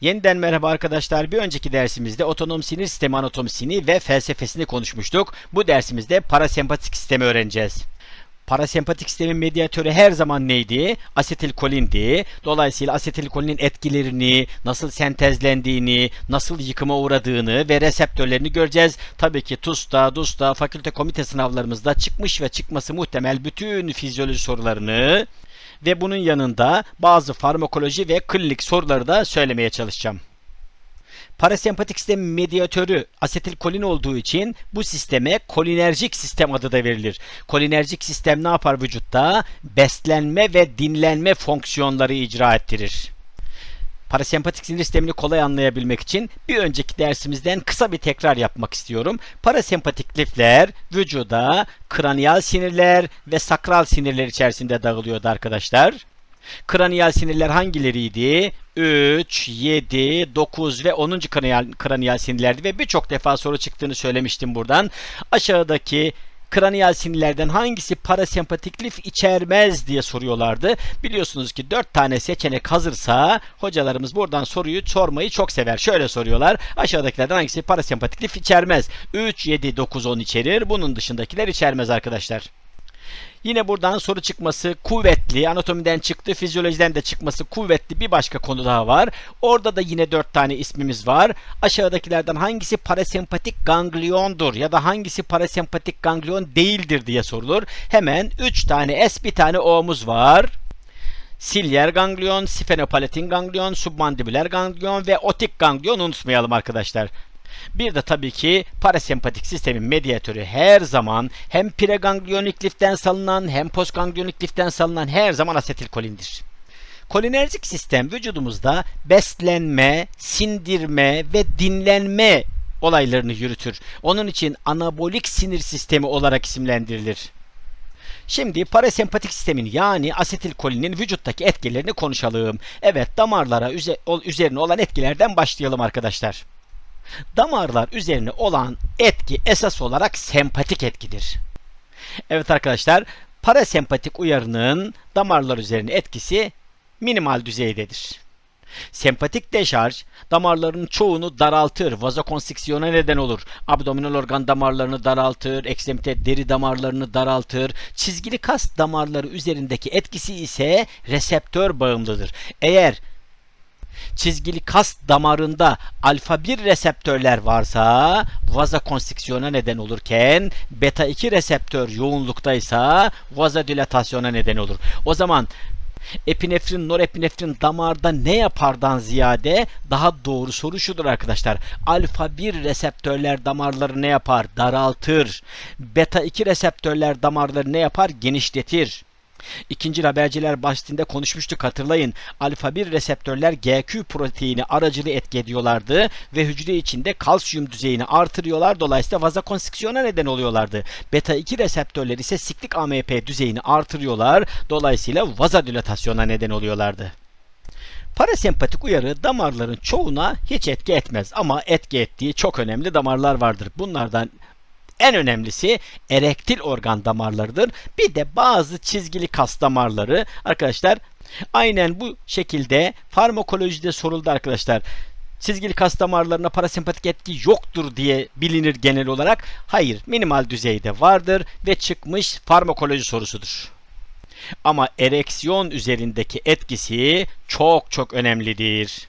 Yeniden merhaba arkadaşlar. Bir önceki dersimizde otonom sinir sistemi anatomisini ve felsefesini konuşmuştuk. Bu dersimizde parasempatik sistemi öğreneceğiz. Parasempatik sistemin medyatörü her zaman neydi? Asetilkolindi. Dolayısıyla asetilkolinin etkilerini, nasıl sentezlendiğini, nasıl yıkıma uğradığını ve reseptörlerini göreceğiz. Tabii ki TUS'ta, DUS'ta, fakülte komite sınavlarımızda çıkmış ve çıkması muhtemel bütün fizyoloji sorularını ve bunun yanında bazı farmakoloji ve klinik soruları da söylemeye çalışacağım. Parasempatik sistem medyatörü asetilkolin olduğu için bu sisteme kolinerjik sistem adı da verilir. Kolinerjik sistem ne yapar vücutta? Beslenme ve dinlenme fonksiyonları icra ettirir. Parasempatik sinir sistemini kolay anlayabilmek için bir önceki dersimizden kısa bir tekrar yapmak istiyorum. Parasempatik lifler vücuda kraniyal sinirler ve sakral sinirler içerisinde dağılıyordu arkadaşlar. Kraniyal sinirler hangileriydi? 3, 7, 9 ve 10. kraniyal, kraniyal sinirlerdi ve birçok defa soru çıktığını söylemiştim buradan. Aşağıdaki kraniyal sinirlerden hangisi parasempatik lif içermez diye soruyorlardı. Biliyorsunuz ki 4 tane seçenek hazırsa hocalarımız buradan soruyu sormayı çok sever. Şöyle soruyorlar. Aşağıdakilerden hangisi parasempatik lif içermez? 3, 7, 9, 10 içerir. Bunun dışındakiler içermez arkadaşlar. Yine buradan soru çıkması kuvvetli, anatomiden çıktı, fizyolojiden de çıkması kuvvetli bir başka konu daha var. Orada da yine dört tane ismimiz var. Aşağıdakilerden hangisi parasempatik gangliondur ya da hangisi parasempatik ganglion değildir diye sorulur. Hemen üç tane S bir tane O'muz var. Silyer ganglion, sphenopalatine ganglion, submandibüler ganglion ve otik ganglion unutmayalım arkadaşlar. Bir de tabii ki parasempatik sistemin medyatörü her zaman hem pregangliyonik liften salınan hem postgangliyonik liften salınan her zaman asetilkolindir. Kolinerjik sistem vücudumuzda beslenme, sindirme ve dinlenme olaylarını yürütür. Onun için anabolik sinir sistemi olarak isimlendirilir. Şimdi parasempatik sistemin yani asetilkolinin vücuttaki etkilerini konuşalım. Evet damarlara üzerine olan etkilerden başlayalım arkadaşlar. Damarlar üzerine olan etki esas olarak sempatik etkidir. Evet arkadaşlar, parasempatik uyarının damarlar üzerine etkisi minimal düzeydedir. Sempatik deşarj damarların çoğunu daraltır, vazokonstriksiyona neden olur. Abdominal organ damarlarını daraltır, ekstremite deri damarlarını daraltır. Çizgili kas damarları üzerindeki etkisi ise reseptör bağımlıdır. Eğer çizgili kas damarında alfa 1 reseptörler varsa vazokonstriksiyona neden olurken beta 2 reseptör yoğunluktaysa vazodilatasyona neden olur. O zaman epinefrin, norepinefrin damarda ne yapardan ziyade daha doğru soru şudur arkadaşlar. Alfa 1 reseptörler damarları ne yapar? Daraltır. Beta 2 reseptörler damarları ne yapar? Genişletir. İkinci haberciler bahsinde konuşmuştuk hatırlayın. Alfa 1 reseptörler GQ proteini aracılığı etki ediyorlardı ve hücre içinde kalsiyum düzeyini artırıyorlar. Dolayısıyla vazokonstriksiyona neden oluyorlardı. Beta 2 reseptörler ise siklik AMP düzeyini artırıyorlar. Dolayısıyla vazodilatasyona neden oluyorlardı. Parasempatik uyarı damarların çoğuna hiç etki etmez ama etki ettiği çok önemli damarlar vardır. Bunlardan en önemlisi erektil organ damarlarıdır. Bir de bazı çizgili kas damarları arkadaşlar aynen bu şekilde farmakolojide soruldu arkadaşlar çizgili kas damarlarına parasempatik etki yoktur diye bilinir genel olarak. Hayır, minimal düzeyde vardır ve çıkmış farmakoloji sorusudur. Ama ereksiyon üzerindeki etkisi çok çok önemlidir.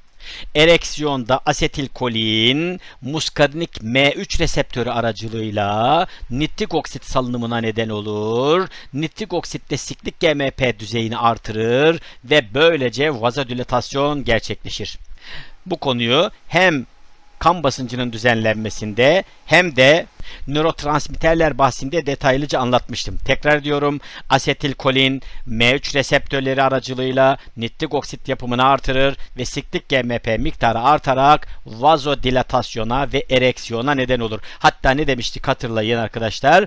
Ereksiyonda asetilkolin muskarinik M3 reseptörü aracılığıyla nitrik oksit salınımına neden olur. Nitrik oksitte siklik GMP düzeyini artırır ve böylece vazodilatasyon gerçekleşir. Bu konuyu hem kan basıncının düzenlenmesinde hem de nörotransmitterler bahsinde detaylıca anlatmıştım. Tekrar diyorum asetilkolin M3 reseptörleri aracılığıyla nitrik oksit yapımını artırır ve siklik GMP miktarı artarak vazodilatasyona ve ereksiyona neden olur. Hatta ne demiştik hatırlayın arkadaşlar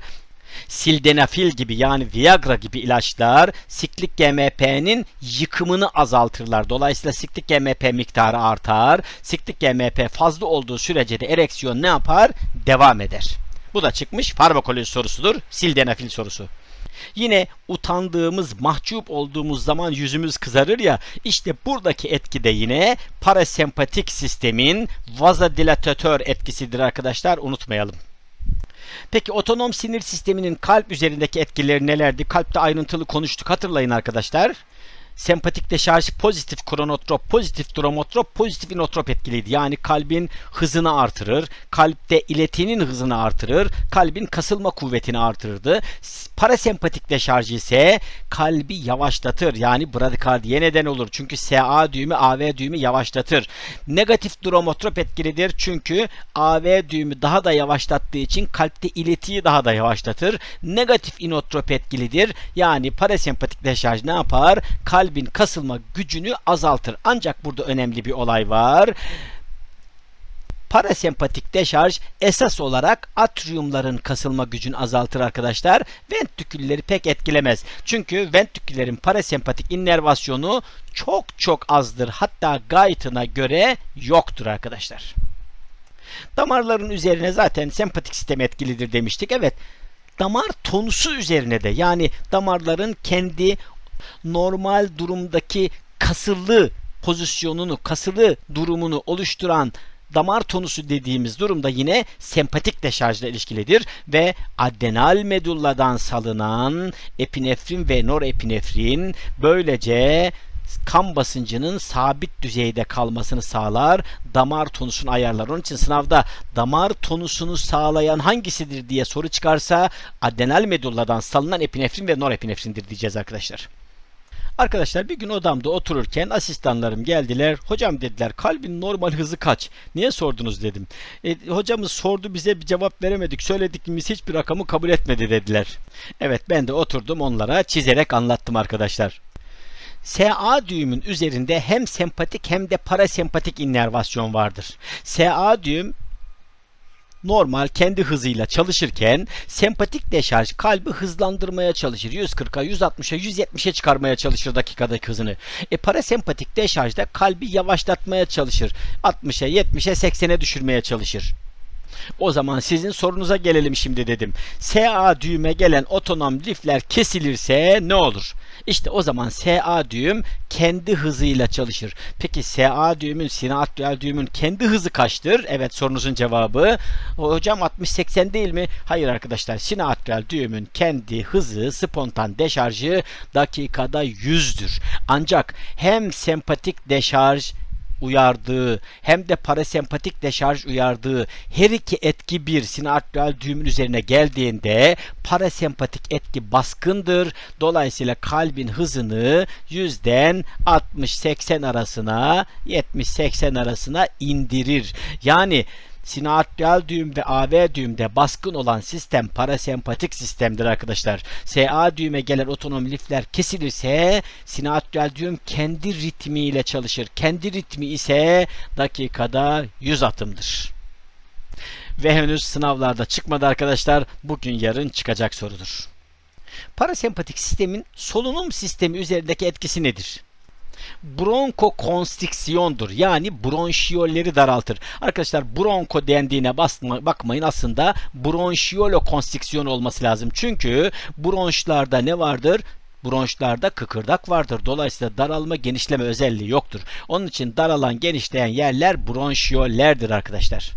sildenafil gibi yani Viagra gibi ilaçlar siklik GMP'nin yıkımını azaltırlar. Dolayısıyla siklik GMP miktarı artar. Siklik GMP fazla olduğu sürece de ereksiyon ne yapar? Devam eder. Bu da çıkmış farmakoloji sorusudur. Sildenafil sorusu. Yine utandığımız, mahcup olduğumuz zaman yüzümüz kızarır ya. İşte buradaki etki de yine parasempatik sistemin vazodilatatör etkisidir arkadaşlar. Unutmayalım. Peki otonom sinir sisteminin kalp üzerindeki etkileri nelerdi? Kalpte ayrıntılı konuştuk. Hatırlayın arkadaşlar. Sempatik deşarj pozitif kronotrop, pozitif dromotrop, pozitif inotrop etkiliydi. Yani kalbin hızını artırır, kalpte iletinin hızını artırır, kalbin kasılma kuvvetini artırırdı. Parasempatik deşarj ise kalbi yavaşlatır. Yani bradikardiye neden olur. Çünkü SA düğümü AV düğümü yavaşlatır. Negatif dromotrop etkilidir. Çünkü AV düğümü daha da yavaşlattığı için kalpte iletiyi daha da yavaşlatır. Negatif inotrop etkilidir. Yani parasempatik deşarj ne yapar? Kalbin kasılma gücünü azaltır. Ancak burada önemli bir olay var parasempatik deşarj esas olarak atriumların kasılma gücünü azaltır arkadaşlar. Ventrikülleri pek etkilemez. Çünkü ventriküllerin parasempatik innervasyonu çok çok azdır. Hatta Guyton'a göre yoktur arkadaşlar. Damarların üzerine zaten sempatik sistem etkilidir demiştik. Evet damar tonusu üzerine de yani damarların kendi normal durumdaki kasıllı pozisyonunu, kasılı durumunu oluşturan damar tonusu dediğimiz durumda yine sempatik deşarjla ilişkilidir ve adrenal medulladan salınan epinefrin ve norepinefrin böylece kan basıncının sabit düzeyde kalmasını sağlar. Damar tonusunu ayarlar. Onun için sınavda damar tonusunu sağlayan hangisidir diye soru çıkarsa adrenal medulladan salınan epinefrin ve norepinefrindir diyeceğiz arkadaşlar. Arkadaşlar bir gün odamda otururken asistanlarım geldiler. Hocam dediler kalbin normal hızı kaç? Niye sordunuz dedim. E, hocamız sordu bize bir cevap veremedik. Söyledikimiz hiçbir rakamı kabul etmedi dediler. Evet ben de oturdum onlara çizerek anlattım arkadaşlar. SA düğümün üzerinde hem sempatik hem de parasempatik innervasyon vardır. SA düğüm normal kendi hızıyla çalışırken sempatik deşarj kalbi hızlandırmaya çalışır. 140'a, 160'a, 170'e çıkarmaya çalışır dakikadaki hızını. E parasempatik deşarjda kalbi yavaşlatmaya çalışır. 60'a, 70'e, 80'e düşürmeye çalışır. O zaman sizin sorunuza gelelim şimdi dedim. SA düğüme gelen otonom lifler kesilirse ne olur? İşte o zaman SA düğüm kendi hızıyla çalışır. Peki SA düğümün, sinatriyal düğümün kendi hızı kaçtır? Evet sorunuzun cevabı. Hocam 60-80 değil mi? Hayır arkadaşlar. Sinatriyal düğümün kendi hızı, spontan deşarjı dakikada 100'dür. Ancak hem sempatik deşarj uyardığı hem de parasempatik deşarj uyardığı her iki etki bir sinatriyal düğümün üzerine geldiğinde parasempatik etki baskındır. Dolayısıyla kalbin hızını yüzden 60-80 arasına 70-80 arasına indirir. Yani Sinatriyal düğüm ve AV düğümde baskın olan sistem parasempatik sistemdir arkadaşlar. SA düğüme gelen otonom lifler kesilirse sinatriyal düğüm kendi ritmiyle çalışır. Kendi ritmi ise dakikada 100 atımdır. Ve henüz sınavlarda çıkmadı arkadaşlar. Bugün yarın çıkacak sorudur. Parasempatik sistemin solunum sistemi üzerindeki etkisi nedir? Bronkokonstriksiyondur. Yani bronşiyolleri daraltır. Arkadaşlar bronko dendiğine basma, bakmayın aslında bronşiyolokonstriksiyon olması lazım. Çünkü bronşlarda ne vardır? bronşlarda kıkırdak vardır. Dolayısıyla daralma genişleme özelliği yoktur. Onun için daralan genişleyen yerler bronşiyollerdir arkadaşlar.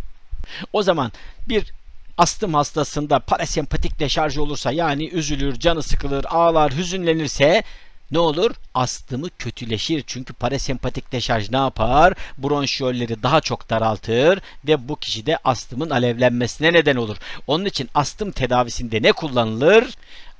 O zaman bir astım hastasında parasempatik deşarj olursa yani üzülür, canı sıkılır, ağlar, hüzünlenirse ne olur? Astımı kötüleşir. Çünkü parasempatik deşarj ne yapar? Bronşiyolleri daha çok daraltır ve bu kişide astımın alevlenmesine neden olur. Onun için astım tedavisinde ne kullanılır?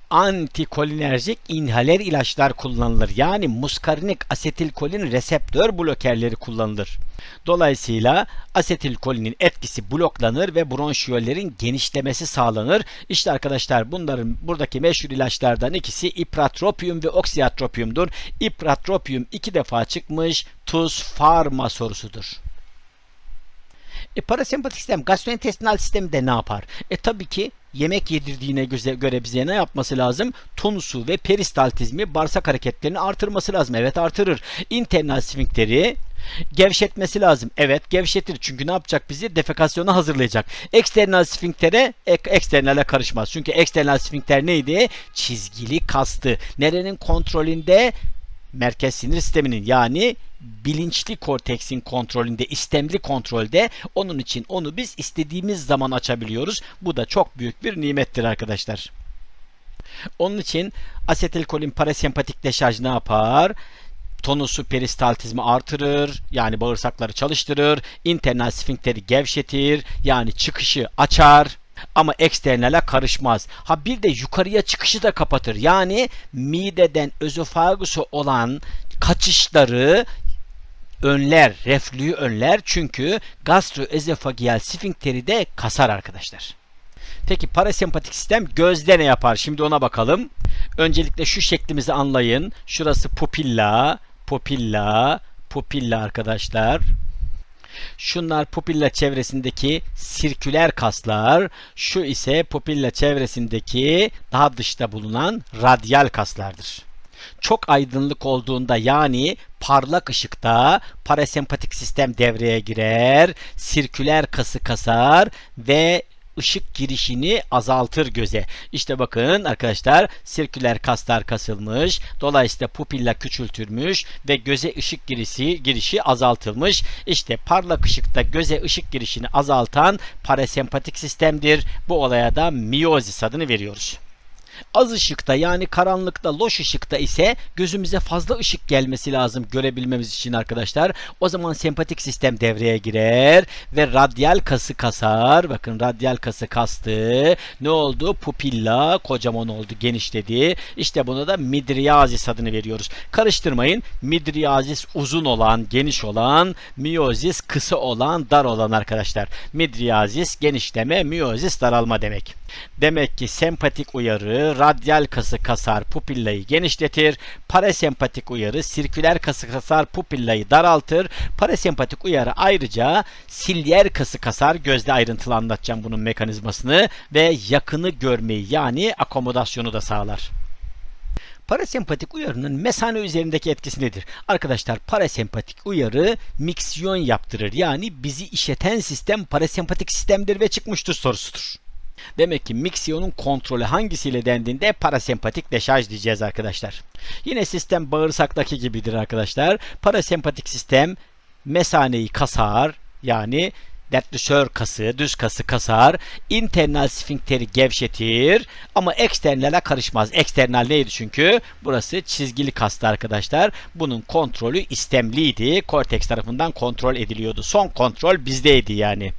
Antikolinerjik inhaler ilaçlar kullanılır. Yani muskarinik asetilkolin reseptör blokerleri kullanılır. Dolayısıyla asetilkolinin etkisi bloklanır ve bronşiyollerin genişlemesi sağlanır. İşte arkadaşlar bunların buradaki meşhur ilaçlardan ikisi ipratropium ve oksiatropiumdur. Ipratropium iki defa çıkmış tuz farma sorusudur. E, parasempatik sistem gastrointestinal sistemi de ne yapar? E tabii ki yemek yedirdiğine göre bize ne yapması lazım? Tonusu ve peristaltizmi bağırsak hareketlerini artırması lazım. Evet artırır. İnternal sfinkteri Gevşetmesi lazım. Evet gevşetir. Çünkü ne yapacak bizi? Defekasyona hazırlayacak. Eksternal sfinktere ek, eksternale karışmaz. Çünkü eksternal sfinkter neydi? Çizgili kastı. Nerenin kontrolünde? Merkez sinir sisteminin yani bilinçli korteksin kontrolünde, istemli kontrolde. Onun için onu biz istediğimiz zaman açabiliyoruz. Bu da çok büyük bir nimettir arkadaşlar. Onun için asetilkolin parasempatik deşarj ne yapar? tonusu peristaltizmi artırır yani bağırsakları çalıştırır, internal sfinkteri gevşetir yani çıkışı açar ama eksternale karışmaz. Ha bir de yukarıya çıkışı da kapatır. Yani mideden özofagusu olan kaçışları önler, reflüyü önler çünkü gastroezofagiyal sfinkteri de kasar arkadaşlar. Peki parasempatik sistem gözde ne yapar? Şimdi ona bakalım. Öncelikle şu şeklimizi anlayın. Şurası pupilla, pupilla, pupilla arkadaşlar. Şunlar pupilla çevresindeki sirküler kaslar. Şu ise pupilla çevresindeki daha dışta bulunan radyal kaslardır. Çok aydınlık olduğunda yani parlak ışıkta parasempatik sistem devreye girer, sirküler kası kasar ve ışık girişini azaltır göze. İşte bakın arkadaşlar sirküler kaslar kasılmış. Dolayısıyla pupilla küçültülmüş ve göze ışık girişi, girişi azaltılmış. İşte parlak ışıkta göze ışık girişini azaltan parasempatik sistemdir. Bu olaya da miyozis adını veriyoruz. Az ışıkta yani karanlıkta, loş ışıkta ise gözümüze fazla ışık gelmesi lazım görebilmemiz için arkadaşlar. O zaman sempatik sistem devreye girer ve radyal kası kasar. Bakın radyal kası kastı. Ne oldu? Pupilla kocaman oldu, genişledi. İşte buna da midriazis adını veriyoruz. Karıştırmayın. Midriazis uzun olan, geniş olan, miyozis kısa olan, dar olan arkadaşlar. Midriazis genişleme, miyozis daralma demek. Demek ki sempatik uyarı radyal kası kasar pupillayı genişletir. Parasempatik uyarı sirküler kası kasar pupillayı daraltır. Parasempatik uyarı ayrıca silyer kası kasar. Gözde ayrıntılı anlatacağım bunun mekanizmasını ve yakını görmeyi yani akomodasyonu da sağlar. Parasempatik uyarının mesane üzerindeki etkisi nedir? Arkadaşlar parasempatik uyarı miksiyon yaptırır. Yani bizi işleten sistem parasempatik sistemdir ve çıkmıştır sorusudur. Demek ki miksiyonun kontrolü hangisiyle dendiğinde parasempatik deşarj diyeceğiz arkadaşlar. Yine sistem bağırsaktaki gibidir arkadaşlar. Parasempatik sistem mesaneyi kasar yani dertlisör kası, düz kası kasar, internal sfinkteri gevşetir ama eksternale karışmaz. Eksternal neydi çünkü? Burası çizgili kastı arkadaşlar. Bunun kontrolü istemliydi. Korteks tarafından kontrol ediliyordu. Son kontrol bizdeydi yani.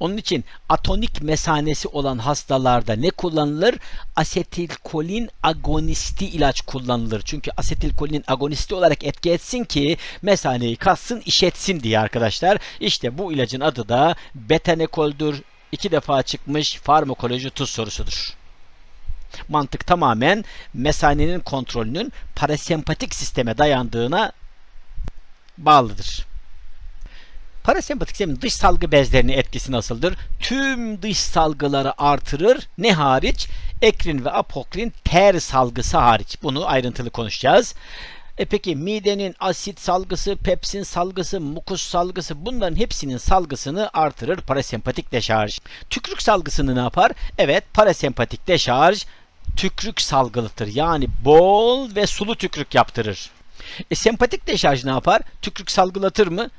Onun için atonik mesanesi olan hastalarda ne kullanılır? Asetilkolin agonisti ilaç kullanılır. Çünkü asetilkolin agonisti olarak etki etsin ki mesaneyi kassın, işetsin diye arkadaşlar. İşte bu ilacın adı da betanekoldür. İki defa çıkmış farmakoloji tuz sorusudur. Mantık tamamen mesanenin kontrolünün parasempatik sisteme dayandığına bağlıdır. Parasempatik sistemin dış salgı bezlerinin etkisi nasıldır? Tüm dış salgıları artırır. Ne hariç? Ekrin ve apokrin ter salgısı hariç. Bunu ayrıntılı konuşacağız. E peki midenin asit salgısı, pepsin salgısı, mukus salgısı bunların hepsinin salgısını artırır parasempatik deşarj. Tükrük salgısını ne yapar? Evet parasempatik deşarj tükrük salgılıtır. Yani bol ve sulu tükrük yaptırır. E, sempatik deşarj ne yapar? Tükrük salgılatır mı?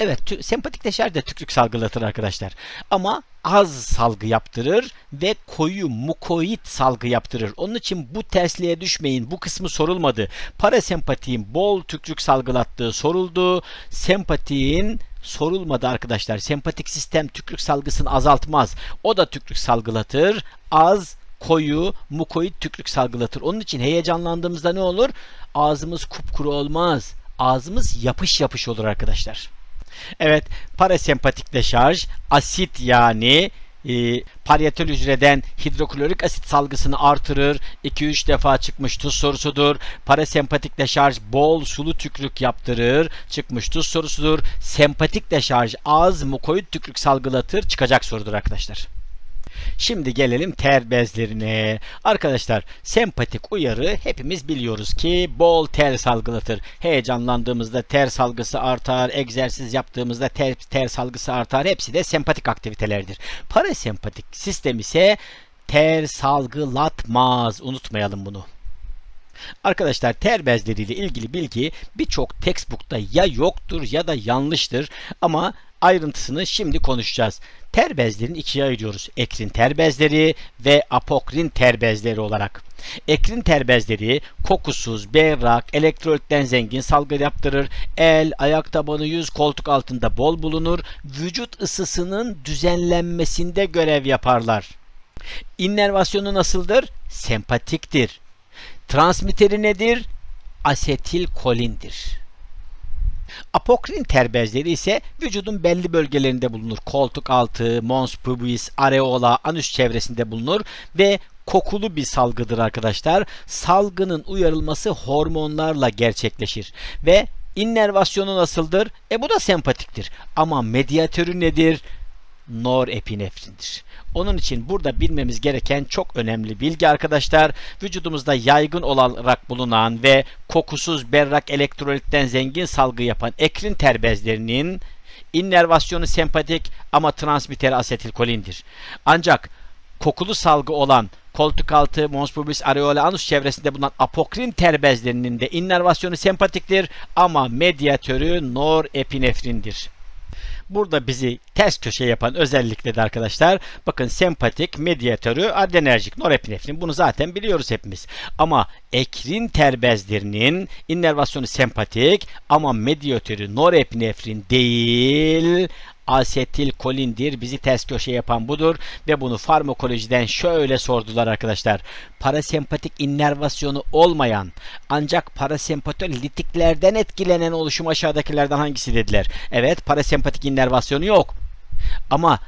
Evet, sempatik deşarj de tükrük salgılatır arkadaşlar. Ama az salgı yaptırır ve koyu mukoid salgı yaptırır. Onun için bu tersliğe düşmeyin. Bu kısmı sorulmadı. Parasempatiğin bol tükrük salgılattığı soruldu. Sempatiğin sorulmadı arkadaşlar. Sempatik sistem tükrük salgısını azaltmaz. O da tükrük salgılatır. Az koyu, mukoid tükrük salgılatır. Onun için heyecanlandığımızda ne olur? Ağzımız kupkuru olmaz. Ağzımız yapış yapış olur arkadaşlar. Evet parasempatik deşarj asit yani e, parietal hücreden hidroklorik asit salgısını artırır. 2-3 defa çıkmış tuz sorusudur. Parasempatik deşarj bol sulu tükrük yaptırır. Çıkmış tuz sorusudur. Sempatik deşarj az mukoid tükrük salgılatır. Çıkacak sorudur arkadaşlar. Şimdi gelelim ter bezlerine. Arkadaşlar sempatik uyarı hepimiz biliyoruz ki bol ter salgılatır. Heyecanlandığımızda ter salgısı artar, egzersiz yaptığımızda ter, ter salgısı artar. Hepsi de sempatik aktivitelerdir. Parasempatik sistem ise ter salgılatmaz. Unutmayalım bunu. Arkadaşlar ter bezleriyle ilgili bilgi birçok textbook'ta ya yoktur ya da yanlıştır ama ayrıntısını şimdi konuşacağız. Ter bezlerini ikiye ayırıyoruz. Ekrin ter bezleri ve apokrin ter bezleri olarak. Ekrin ter bezleri kokusuz, berrak, elektrolitten zengin salgı yaptırır. El, ayak tabanı, yüz, koltuk altında bol bulunur. Vücut ısısının düzenlenmesinde görev yaparlar. İnnervasyonu nasıldır? Sempatiktir. Transmiteri nedir? Asetilkolindir. Apokrin ter bezleri ise vücudun belli bölgelerinde bulunur. Koltuk altı, mons pubis, areola, anüs çevresinde bulunur ve kokulu bir salgıdır arkadaşlar. Salgının uyarılması hormonlarla gerçekleşir ve innervasyonu nasıldır? E bu da sempatiktir. Ama medyatörü nedir? norepinefrindir. Onun için burada bilmemiz gereken çok önemli bilgi arkadaşlar. Vücudumuzda yaygın olarak bulunan ve kokusuz berrak elektrolitten zengin salgı yapan ekrin ter bezlerinin innervasyonu sempatik ama transmiteri asetilkolindir. Ancak kokulu salgı olan koltuk altı, mons pubis, areola anus çevresinde bulunan apokrin ter bezlerinin de innervasyonu sempatiktir ama medyatörü norepinefrindir. Burada bizi ters köşe yapan özellikle de arkadaşlar bakın sempatik, medyatörü, adrenerjik, norepinefrin bunu zaten biliyoruz hepimiz. Ama ekrin ter bezlerinin innervasyonu sempatik ama medyatörü norepinefrin değil asetilkolindir. Bizi ters köşe yapan budur ve bunu farmakolojiden şöyle sordular arkadaşlar. Parasempatik innervasyonu olmayan ancak parasempatolitiklerden etkilenen oluşum aşağıdakilerden hangisi dediler. Evet parasempatik innervasyonu yok. Ama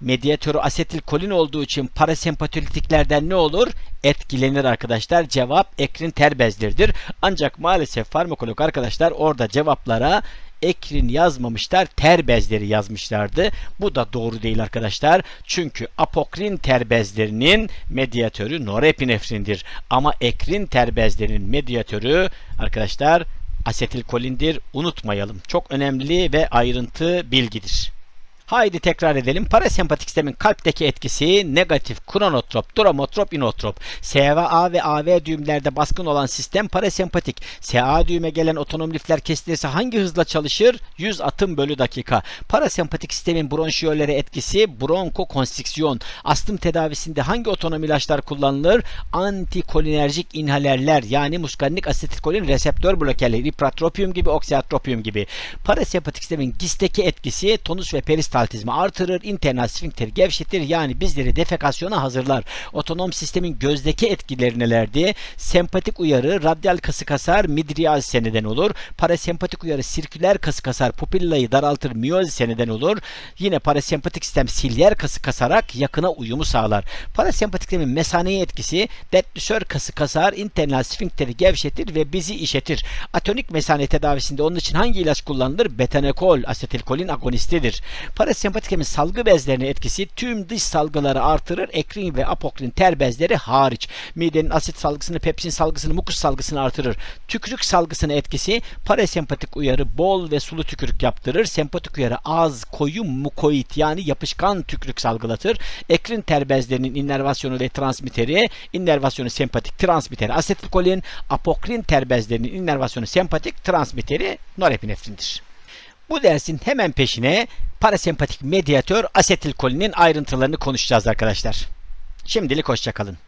medyatörü asetilkolin olduğu için parasempatolitiklerden ne olur? Etkilenir arkadaşlar. Cevap ekrin ter bezleridir. Ancak maalesef farmakolog arkadaşlar orada cevaplara ekrin yazmamışlar, ter bezleri yazmışlardı. Bu da doğru değil arkadaşlar. Çünkü apokrin ter bezlerinin medyatörü norepinefrindir. Ama ekrin ter bezlerinin medyatörü arkadaşlar asetilkolindir. Unutmayalım. Çok önemli ve ayrıntı bilgidir. Haydi tekrar edelim. Parasempatik sistemin kalpteki etkisi negatif kronotrop, dromotrop, inotrop. SVA ve AV düğümlerde baskın olan sistem parasempatik. SA düğüme gelen otonom lifler kesilirse hangi hızla çalışır? 100 atım bölü dakika. Parasempatik sistemin bronşiyöllere etkisi bronkokonstriksiyon. Astım tedavisinde hangi otonom ilaçlar kullanılır? Antikolinerjik inhalerler yani muskarnik asetilkolin reseptör blokerleri, ipratropium gibi, oksiatropium gibi. Parasempatik sistemin gisteki etkisi tonus ve peristaltik peristaltizmi artırır, internal sfinkteri gevşetir yani bizleri defekasyona hazırlar. Otonom sistemin gözdeki etkileri nelerdi? Sempatik uyarı radyal kası kasar, midriyazise neden olur. Parasempatik uyarı sirküler kası kasar, pupillayı daraltır, miyozise neden olur. Yine parasempatik sistem silyer kası kasarak yakına uyumu sağlar. Parasempatik sistemin mesaneye etkisi detlüsör kası kasar, internal sfinkteri gevşetir ve bizi işetir. Atonik mesane tedavisinde onun için hangi ilaç kullanılır? Betanekol, asetilkolin agonistidir. Parasempatik salgı bezlerine etkisi tüm dış salgıları artırır. Ekrin ve apokrin ter bezleri hariç. Midenin asit salgısını, pepsin salgısını, mukus salgısını artırır. Tükürük salgısına etkisi parasempatik uyarı bol ve sulu tükürük yaptırır. Sempatik uyarı az, koyu, mukoid yani yapışkan tükürük salgılatır. Ekrin ter bezlerinin innervasyonu ve transmiteri, innervasyonu sempatik, transmiteri asetilkolin, apokrin ter bezlerinin innervasyonu sempatik, transmiteri norepinefrindir. Bu dersin hemen peşine parasempatik medyatör asetilkolinin ayrıntılarını konuşacağız arkadaşlar. Şimdilik hoşçakalın.